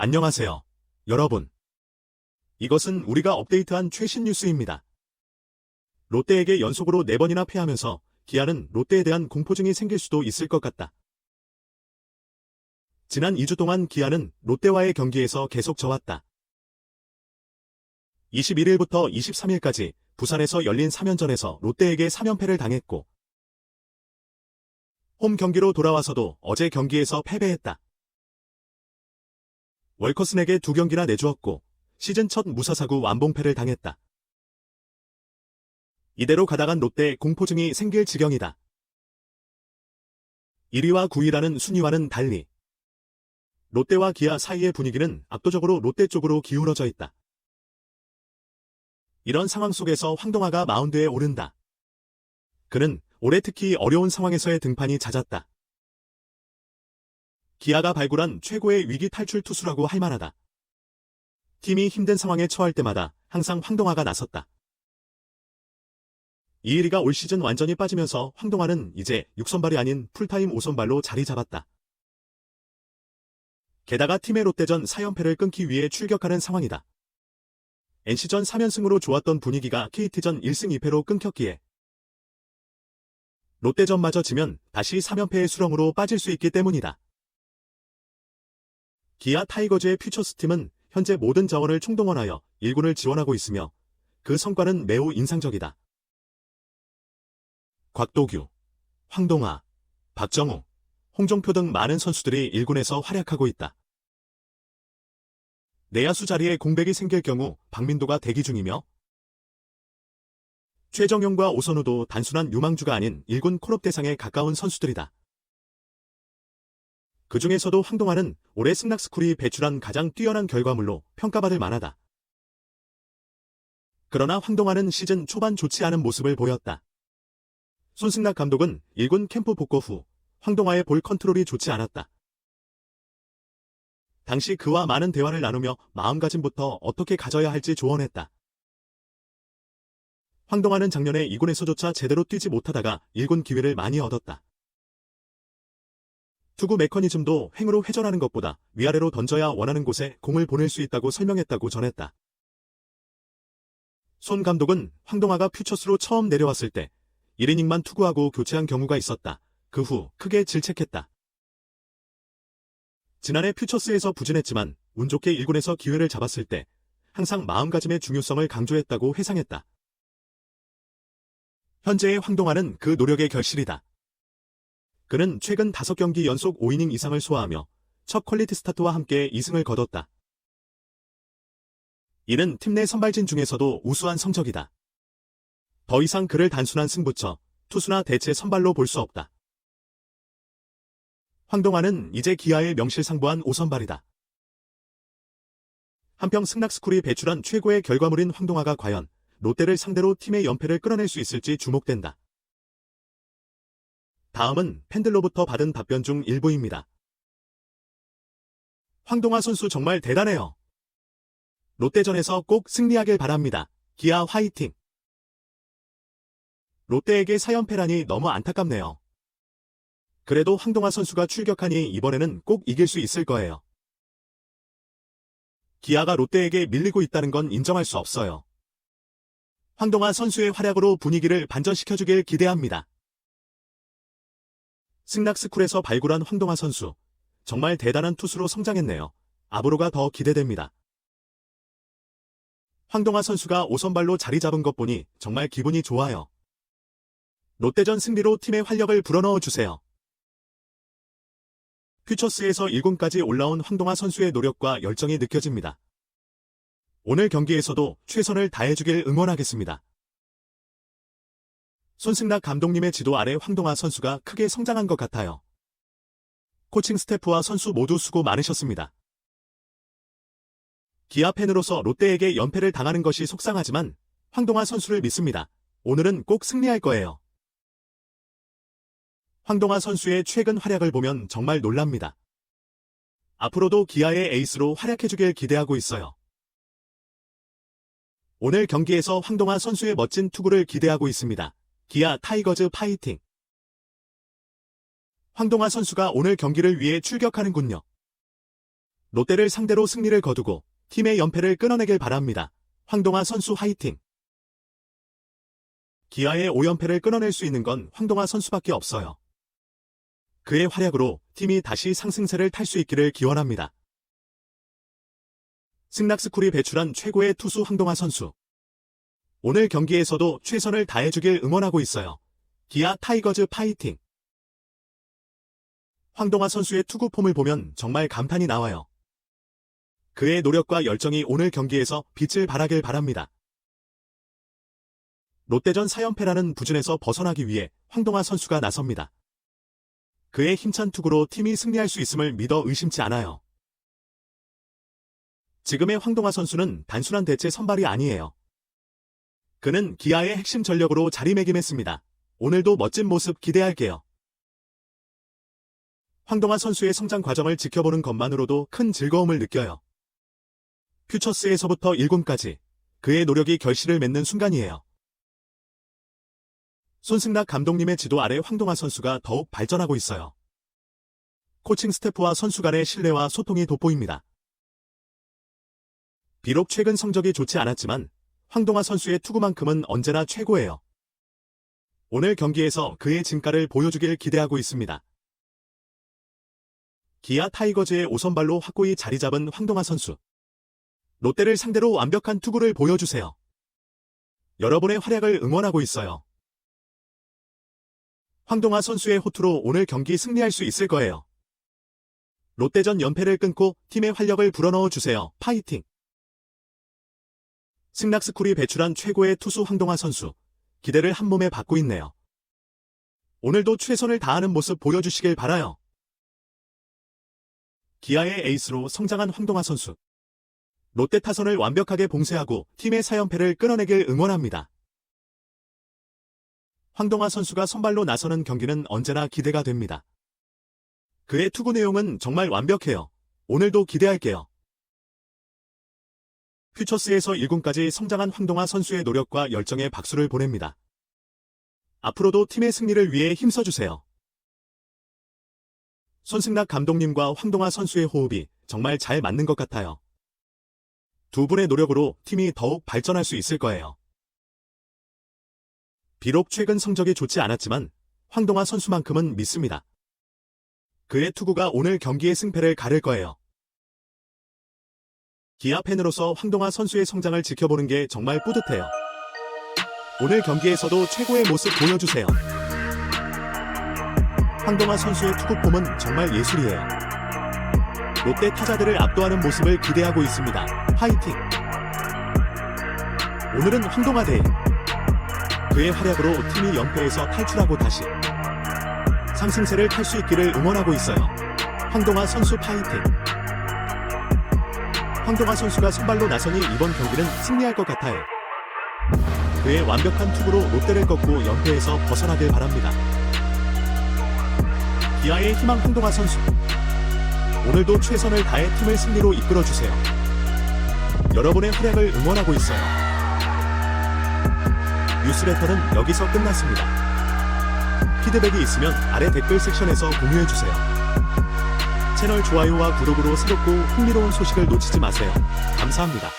안녕하세요. 여러분. 이것은 우리가 업데이트한 최신 뉴스입니다. 롯데에게 연속으로 4번이나 패하면서 기아는 롯데에 대한 공포증이 생길 수도 있을 것 같다. 지난 2주 동안 기아는 롯데와의 경기에서 계속 져왔다. 21일부터 23일까지 부산에서 열린 3연전에서 롯데에게 3연패를 당했고 홈 경기로 돌아와서도 어제 경기에서 패배했다. 월커슨에게 두 경기나 내주었고 시즌 첫 무사사구 완봉패를 당했다. 이대로 가다간 롯데 공포증이 생길 지경이다. 1위와 9위라는 순위와는 달리 롯데와 기아 사이의 분위기는 압도적으로 롯데 쪽으로 기울어져 있다. 이런 상황 속에서 황동화가 마운드에 오른다. 그는 올해 특히 어려운 상황에서의 등판이 잦았다. 기아가 발굴한 최고의 위기 탈출 투수라고 할 만하다. 팀이 힘든 상황에 처할 때마다 항상 황동화가 나섰다. 이일이가 올 시즌 완전히 빠지면서 황동화는 이제 6선발이 아닌 풀타임 5선발로 자리 잡았다. 게다가 팀의 롯데전 4연패를 끊기 위해 출격하는 상황이다. NC전 3연승으로 좋았던 분위기가 KT전 1승 2패로 끊겼기에 롯데전마저 지면 다시 3연패의 수렁으로 빠질 수 있기 때문이다. 기아 타이거즈의 퓨처스팀은 현재 모든 자원을 총동원하여 1군을 지원하고 있으며 그 성과는 매우 인상적이다. 곽도규, 황동아, 박정우, 홍종표 등 많은 선수들이 1군에서 활약하고 있다. 내야수 자리에 공백이 생길 경우 박민도가 대기 중이며 최정용과 오선우도 단순한 유망주가 아닌 1군 콜업 대상에 가까운 선수들이다. 그 중에서도 황동환은 올해 승낙스쿨이 배출한 가장 뛰어난 결과물로 평가받을 만하다. 그러나 황동환은 시즌 초반 좋지 않은 모습을 보였다. 손승락 감독은 1군 캠프 복구 후 황동화의 볼 컨트롤이 좋지 않았다. 당시 그와 많은 대화를 나누며 마음가짐부터 어떻게 가져야 할지 조언했다. 황동환은 작년에 2군에서조차 제대로 뛰지 못하다가 1군 기회를 많이 얻었다. 투구 메커니즘도 횡으로 회전하는 것보다 위아래로 던져야 원하는 곳에 공을 보낼 수 있다고 설명했다고 전했다. 손 감독은 황동화가 퓨처스로 처음 내려왔을 때 1이닝만 투구하고 교체한 경우가 있었다. 그 후 크게 질책했다. 지난해 퓨처스에서 부진했지만 운 좋게 1군에서 기회를 잡았을 때 항상 마음가짐의 중요성을 강조했다고 회상했다. 현재의 황동환은 그 노력의 결실이다. 그는 최근 5경기 연속 5이닝 이상을 소화하며 첫 퀄리티 스타트와 함께 2승을 거뒀다. 이는 팀 내 선발진 중에서도 우수한 성적이다. 더 이상 그를 단순한 승부처, 투수나 대체 선발로 볼 수 없다. 황동환은 이제 기아의 명실상부한 5선발이다. 한평 승낙스쿨이 배출한 최고의 결과물인 황동화가 과연 롯데를 상대로 팀의 연패를 끌어낼 수 있을지 주목된다. 다음은 팬들로부터 받은 답변 중 일부입니다. 황동화 선수 정말 대단해요. 롯데전에서 꼭 승리하길 바랍니다. 기아 화이팅! 롯데에게 4연패라니 너무 안타깝네요. 그래도 황동화 선수가 출격하니 이번에는 꼭 이길 수 있을 거예요. 기아가 롯데에게 밀리고 있다는 건 인정할 수 없어요. 황동화 선수의 활약으로 분위기를 반전시켜주길 기대합니다. 승낙스쿨에서 발굴한 황동화 선수. 정말 대단한 투수로 성장했네요. 앞으로가 더 기대됩니다. 황동화 선수가 5선발로 자리 잡은 것 보니 정말 기분이 좋아요. 롯데전 승리로 팀의 활력을 불어넣어 주세요. 퓨처스에서 1군까지 올라온 황동화 선수의 노력과 열정이 느껴집니다. 오늘 경기에서도 최선을 다해주길 응원하겠습니다. 손승락 감독님의 지도 아래 황동화 선수가 크게 성장한 것 같아요. 코칭 스태프와 선수 모두 수고 많으셨습니다. 기아 팬으로서 롯데에게 연패를 당하는 것이 속상하지만 황동화 선수를 믿습니다. 오늘은 꼭 승리할 거예요. 황동화 선수의 최근 활약을 보면 정말 놀랍니다. 앞으로도 기아의 에이스로 활약해주길 기대하고 있어요. 오늘 경기에서 황동화 선수의 멋진 투구를 기대하고 있습니다. 기아 타이거즈 파이팅! 황동화 선수가 오늘 경기를 위해 출격하는군요. 롯데를 상대로 승리를 거두고 팀의 연패를 끊어내길 바랍니다. 황동화 선수 화이팅! 기아의 5연패를 끊어낼 수 있는 건 황동화 선수밖에 없어요. 그의 활약으로 팀이 다시 상승세를 탈 수 있기를 기원합니다. 승낙스쿨이 배출한 최고의 투수 황동화 선수. 오늘 경기에서도 최선을 다해주길 응원하고 있어요. 기아 타이거즈 파이팅! 황동화 선수의 투구 폼을 보면 정말 감탄이 나와요. 그의 노력과 열정이 오늘 경기에서 빛을 발하길 바랍니다. 롯데전 4연패라는 부진에서 벗어나기 위해 황동화 선수가 나섭니다. 그의 힘찬 투구로 팀이 승리할 수 있음을 믿어 의심치 않아요. 지금의 황동화 선수는 단순한 대체 선발이 아니에요. 그는 기아의 핵심 전력으로 자리매김했습니다. 오늘도 멋진 모습 기대할게요. 황동화 선수의 성장 과정을 지켜보는 것만으로도 큰 즐거움을 느껴요. 퓨처스에서부터 1군까지 그의 노력이 결실을 맺는 순간이에요. 손승락 감독님의 지도 아래 황동화 선수가 더욱 발전하고 있어요. 코칭 스태프와 선수 간의 신뢰와 소통이 돋보입니다. 비록 최근 성적이 좋지 않았지만 황동화 선수의 투구만큼은 언제나 최고예요. 오늘 경기에서 그의 진가를 보여주길 기대하고 있습니다. 기아 타이거즈의 5선발로 확고히 자리 잡은 황동화 선수. 롯데를 상대로 완벽한 투구를 보여주세요. 여러분의 활약을 응원하고 있어요. 황동화 선수의 호투로 오늘 경기 승리할 수 있을 거예요. 롯데전 연패를 끊고 팀의 활력을 불어넣어 주세요. 파이팅! 승낙스쿨이 배출한 최고의 투수 황동화 선수. 기대를 한 몸에 받고 있네요. 오늘도 최선을 다하는 모습 보여주시길 바라요. 기아의 에이스로 성장한 황동화 선수. 롯데 타선을 완벽하게 봉쇄하고 팀의 4연패를 끊어내길 응원합니다. 황동화 선수가 선발로 나서는 경기는 언제나 기대가 됩니다. 그의 투구 내용은 정말 완벽해요. 오늘도 기대할게요. 퓨처스에서 1군까지 성장한 황동화 선수의 노력과 열정에 박수를 보냅니다. 앞으로도 팀의 승리를 위해 힘써주세요. 손승락 감독님과 황동화 선수의 호흡이 정말 잘 맞는 것 같아요. 두 분의 노력으로 팀이 더욱 발전할 수 있을 거예요. 비록 최근 성적이 좋지 않았지만 황동화 선수만큼은 믿습니다. 그의 투구가 오늘 경기의 승패를 가를 거예요. 기아 팬으로서 황동화 선수의 성장을 지켜보는 게 정말 뿌듯해요. 오늘 경기에서도 최고의 모습 보여주세요. 황동화 선수의 투구폼은 정말 예술이에요. 롯데 타자들을 압도하는 모습을 기대하고 있습니다. 파이팅! 오늘은 황동화 대회. 그의 활약으로 팀이 연패에서 탈출하고 다시 상승세를 탈 수 있기를 응원하고 있어요. 황동화 선수 파이팅! 황동화 선수가 선발로 나서니 이번 경기는 승리할 것 같아요. 그의 완벽한 투구로 롯데를 꺾고 연패에서 벗어나길 바랍니다. 기아의 희망 황동화 선수. 오늘도 최선을 다해 팀을 승리로 이끌어주세요. 여러분의 활약을 응원하고 있어요. 뉴스레터는 여기서 끝났습니다. 피드백이 있으면 아래 댓글 섹션에서 공유해주세요. 채널 좋아요와 구독으로 새롭고 흥미로운 소식을 놓치지 마세요. 감사합니다.